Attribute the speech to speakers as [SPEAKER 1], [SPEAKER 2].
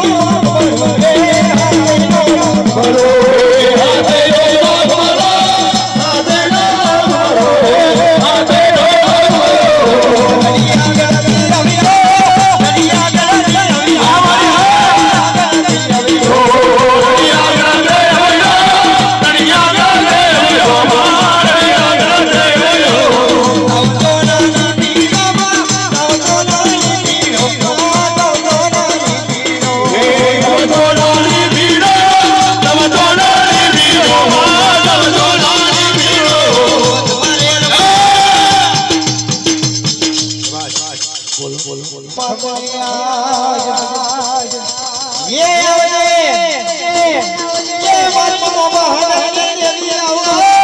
[SPEAKER 1] Oh, બોલો બોલો બોલો ये ये ये मन मोहन ने लिया होगा